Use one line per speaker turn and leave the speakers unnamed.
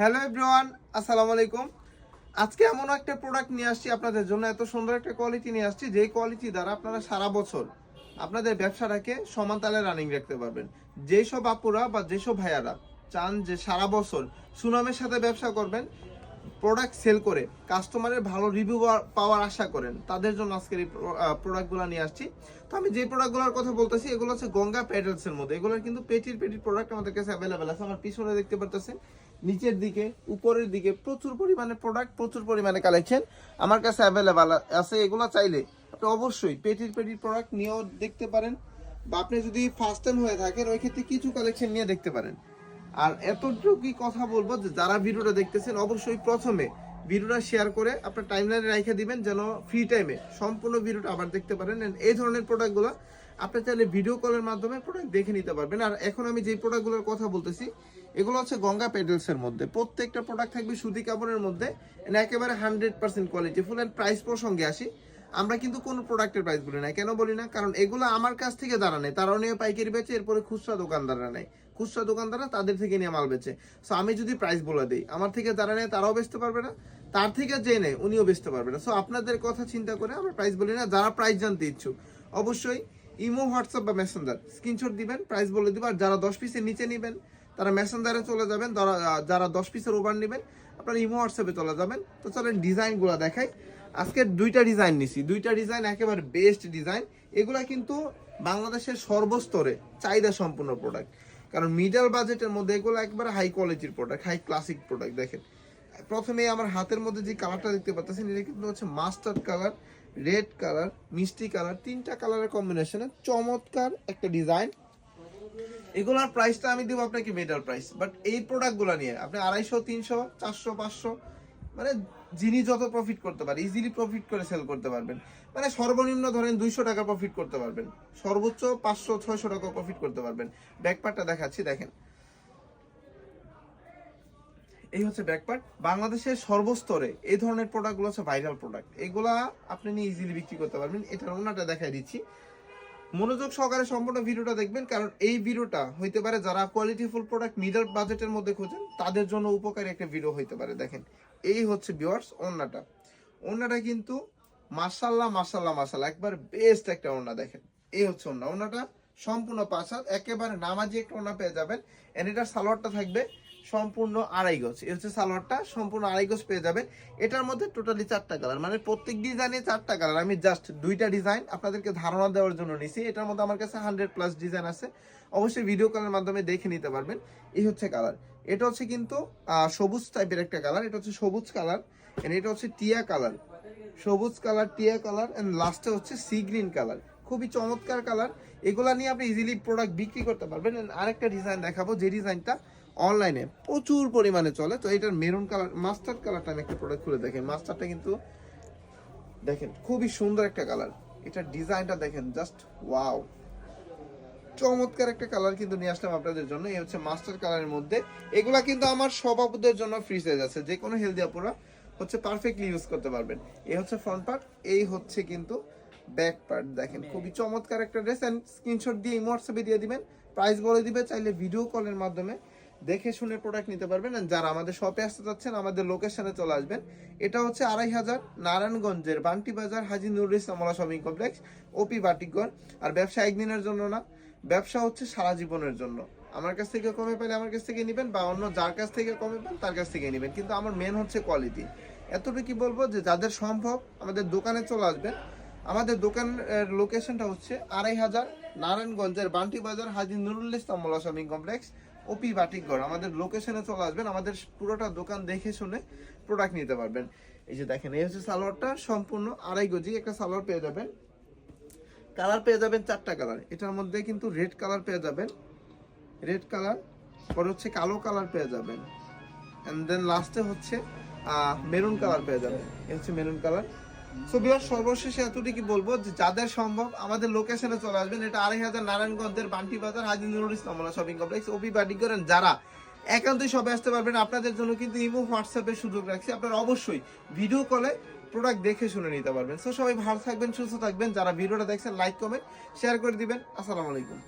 Hello everyone, আসসালামু আলাইকুম। আজকে এমন একটা প্রোডাক্ট নিয়ে আসছি আপনাদের জন্য, এত সুন্দর একটা কোয়ালিটি নিয়ে আসছি, যেই কোয়ালিটি দ্বারা আপনারা সারা বছর আপনাদের ব্যবসাটাকে সমান তালে রানিং রাখতে পারবেন। যেসব আপুরা বা যেসব ভাইয়ারা চান যে সারা বছর সুনামের সাথে ব্যবসা করবেন প্রোডাক্ট সেল করে কাস্টমারের ভালো রিভিউ পাওয়ার আশা করেন। তাদের জন্য আজকের এই প্রোডাক্টগুলো নিয়ে আসছি। তো আমি যে প্রোডাক্টগুলোর কথা বলতেছি, এগুলো হচ্ছে গঙ্গা প্যাডেলসের মধ্যে। এগুলোর কিন্তু পেটির পেটির প্রোডাক্ট আমাদের কাছে অ্যাভেলেবেল আছে। আমার পিছনে দেখতে পারতেছেন, নিচের দিকে, উপরের দিকে প্রচুর পরিমাণে প্রোডাক্ট প্রচুর পরিমাণে কালেকশন আমার কাছে অ্যাভেলেবেল আছে। এগুলো চাইলে আপনি অবশ্যই পেটির পেটির প্রোডাক্ট নিয়েও দেখতে পারেন বা আপনি যদি ফার্স্ট টাইম হয়ে থাকেন, ওই ক্ষেত্রে কিছু কালেকশন নিয়ে দেখতে পারেন। আর এতটুকুই কথা বলব যে যারা ভিডিওটা দেখতেছেন, অবশ্যই প্রথমে ভিডিওটা শেয়ার করে আপনার টাইমলাইনে রেখে দিবেন যেন ফ্রি টাইমে সম্পূর্ণ ভিডিওটা আবার দেখতে পারেন। এই ধরনের প্রোডাক্টগুলো আপনি চাইলে ভিডিও কলের মাধ্যমে প্রোডাক্ট দেখে নিতে পারবেন। আর এখন আমি যে প্রোডাক্টগুলোর কথা বলতেছি, এগুলো হচ্ছে গঙ্গা পেডেলসের মধ্যে। প্রত্যেকটা প্রোডাক্ট থাকবে সুতি কাপড়ের মধ্যে। একেবারে hundred percent quality full and price প্রসঙ্গে আসি। আমরা কিন্তু কোনো প্রোডাক্টের প্রাইস বলি না। কেন বলি না? কারণ এগুলো আমার কাছ থেকে যারা নেয়, তারাও নিয়ে পাইকারি বেচে, এরপরে খুচরা দোকানদাররা নেয়। খুচরা দোকানদাররা তাদের থেকে নিয়ে মাল বেচে। সো আমি যদি প্রাইস বলে দিই, আমার থেকে যারা নেয়, তারাও বেচতে পারবে না। তার থেকে যে নেয়, উনিও বেচতে পারবে না। সো আপনাদের কথা চিন্তা করে আমরা প্রাইস বলি না। যারা প্রাইস জানতে ইচ্ছুক, অবশ্যই ইমো, হোয়াটসঅ্যাপ বা মেসেঞ্জার স্ক্রিনশট দিবেন প্রাইস বলে দিব। আর যারা দশ পিসের নিচে নেবেন, তারা মেসেঞ্জারে চলে যাবেন। যারা দশ পিসের ওভার নেবেন, আপনারা ইমো, হোয়াটসঅ্যাপে চলে যাবেন। তো চলেন ডিজাইনগুলো দেখাই। আজকে দুইটা ডিজাইন নিছি। দুইটা ডিজাইন একেবারে বেস্ট ডিজাইন এগুলা কিন্তু বাংলাদেশের সর্বস্তরে চাহিদা সম্পূর্ণ প্রোডাক্ট কারণ মিডল বাজেটের মধ্যে এগুলো একবারে হাই কোয়ালিটির প্রোডাক্ট হাই ক্লাসিক প্রোডাক্ট দেখেন। প্রথমে আমার হাতের মধ্যে যে কালারটা দেখতে পাচ্ছেন, এটা কিন্তু হচ্ছে মাস্টার্ড কালার রেড কালার মিষ্টি কালার তিনটা কালারের কম্বিনেশনে চমৎকার একটা ডিজাইন এগুলোর প্রাইসটা আমি দেবো আপনাকে মেটাল প্রাইস বাট এই প্রোডাক্টগুলো নিয়ে, আপনি আড়াইশো, তিনশো, চারশো, পাঁচশো মানে যিনি যত প্রফিট করতে পারে ইজিলি প্রফিট করে সেল করতে পারবেন। মানে সর্বনিম্ন ধরেন দুইশো টাকা প্রফিট করতে পারবেন। সর্বোচ্চ পাঁচশো, ছয়শো টাকা প্রফিট করতে পারবেন। ব্যাকপার্টটা দেখাচ্ছি, দেখেন। এই হচ্ছে ব্যাকপার্ট বাংলাদেশের সর্বস্তরে এই ধরনের প্রোডাক্টগুলো হচ্ছে ভাইরাল প্রোডাক্ট এগুলা আপনি নিয়ে ইজিলি বিক্রি করতে পারবেন। এটার ওনাটা দেখাই দিচ্ছি। মনোযোগ সহকারে সম্পূর্ণ ভিডিওটা দেখবেন, কারণ এই ভিডিওটা হইতে পারে যারা কোয়ালিটিফুল প্রোডাক্ট মিডল বাজেটের মধ্যে খোঁজেন, তাদের জন্য উপকারী একটা ভিডিও হইতে পারে, দেখেন। এই হচ্ছে ভিউয়ার্স ওন্নাটা ওন্নাটা কিন্তু মাসাল্লাহ মাসাল্লাহ মাসাল্লাহ একবার বেস্ট একটা ওন্না দেখেন। এই হচ্ছে ওন্না ওন্নাটা সম্পূর্ণ হাত একেবারে নামাজি একটা ওন্না পেয়ে যাবেন এন্ড এটার সালোয়ারটা থাকবে সম্পূর্ণ আড়াই গজ। এই হচ্ছে সালোয়ারটা, সম্পূর্ণ আড়াই গজ পেয়ে যাবেন। এটার মধ্যে টোটালি চারটা কালার মানে প্রত্যেক ডিজাইনে চারটা কালার আমি জাস্ট দুইটা ডিজাইন আপনাদেরকে ধারণা দেওয়ার জন্য নিছি। এটার মধ্যে আমার কাছে হান্ড্রেড প্লাস ডিজাইন আছে। অবশ্যই ভিডিও কলের মাধ্যমে দেখে নিতে পারবেন। এই হচ্ছে কালার এটা হচ্ছে কিন্তু সবুজ টাইপের একটা কালার এটা হচ্ছে সবুজ কালার এটা হচ্ছে টিয়া কালার সবুজ কালার টিয়া কালার এন্ড লাস্টে হচ্ছে সি গ্রিন কালার খুবই চমৎকার কালার এগুলা নিয়ে আপনি ইজিলি প্রোডাক্ট বিক্রি করতে পারবেন। And আরেকটা ডিজাইন দেখাবো। যে ডিজাইনটা অনলাইনে প্রচুর পরিমাণে চলে। তো এটার মেরুন কালার মাস্টার্ড কালারটা আমি একটা প্রোডাক্ট খুলে দেখেন মাস্টারটা কিন্তু দেখেন খুবই সুন্দর একটা কালার এটার ডিজাইনটা দেখেন জাস্ট ওয়াও চমৎকার একটা কালার কিন্তু নিয়ে আসলাম আপনাদের জন্য। এই হচ্ছে মাস্টার কালারের মধ্যে। এগুলা কিন্তু আমার সব আপুদের জন্য ফ্রি সাইজ আছে। যে কোনো হেলদি আপুরা হচ্ছে পারফেক্টলি ইউজ করতে পারবেন। এই হচ্ছে ফ্রন্ট পার্ট এই হচ্ছে কিন্তু ব্যাক পার্ট দেখেন খুবই চমৎকার একটা ড্রেস এন্ড স্ক্রিনশট দিয়ে হোয়াটসঅ্যাপে দিয়ে দিবেন। প্রাইস বলে দিবে চাইলে ভিডিও কলের মাধ্যমে দেখে শুনে প্রোডাক্ট নিতে পারবেন যারা আমাদের শপে আসতে চাচ্ছেন, আমাদের লোকেশনে চলে আসবেন। এটা হচ্ছে আড়াই হাজার নারায়ণগঞ্জের বান্টি বাজার হাজি নুরুল ইসলামলা শপিং কমপ্লেক্স ওপি বাটিকগড় আর ব্যবসা একদিনের জন্য না, ব্যবসা হচ্ছে সারা জীবনের জন্য। আমার কাছ থেকে কমে পেলে আমার কাছ থেকে নেবেন বা অন্য যার কাছ থেকে কমে পেন, তার কাছ থেকে নেবেন। কিন্তু আমার মেন হচ্ছে কোয়ালিটি এতটুকু বলব যে যাদের সম্ভব, আমাদের দোকানে চলে আসবেন। আমাদের দোকানের লোকেশনটা হচ্ছে আড়াই হাজার নারায়ণগঞ্জের বান্টি বাজার হাজি নুরুল ইসলাম মোল্লা শপিং কমপ্লেক্স, ওপি বাটিকগড়। আমাদের লোকেশনে চলে আসবেন, আমাদের পুরোটা দোকান দেখে শুনে প্রোডাক্ট নিতে পারবেন। এই যে দেখেন, এই হচ্ছে সালোয়ারটা, সম্পূর্ণ আড়াই গজি একটা সালোয়ার পেয়ে যাবেন। কালার পেয়ে যাবেন চারটা কালার এটার মধ্যে কিন্তু রেড কালার পেয়ে যাবেন। রেড কালার পরে হচ্ছে কালো কালার পেয়ে যাবেন। অ্যান্ড দেন লাস্টে হচ্ছে মেরুন কালার পেয়ে যাবেন। এই হচ্ছে মেরুন কালার সো বিয়ার সর্বশেষে এতটুকু বলব যে যাদের সম্ভব আমাদের লোকেশনে চলে আসবেন। এটা আড়াই হাজার নারায়ণগঞ্জের বান্টি বাজার, হাজি নুরুল ইসলাম শপিং কমপ্লেক্স ওপি বাটি করেন যারা একান্তই সবে আসতে পারবেন। আপনাদের জন্য কিন্তু ইমো হোয়াটসঅ্যাপের সুযোগ রাখছি। আপনারা অবশ্যই ভিডিও কলে প্রোডাক্ট দেখে শুনে নিতে পারবেন। সো সবাই ভালো থাকবেন, সুস্থ থাকবেন। যারা ভিডিওটা দেখছেন লাইক কমেন্ট শেয়ার করে দিবেন। আসসালামু আলাইকুম।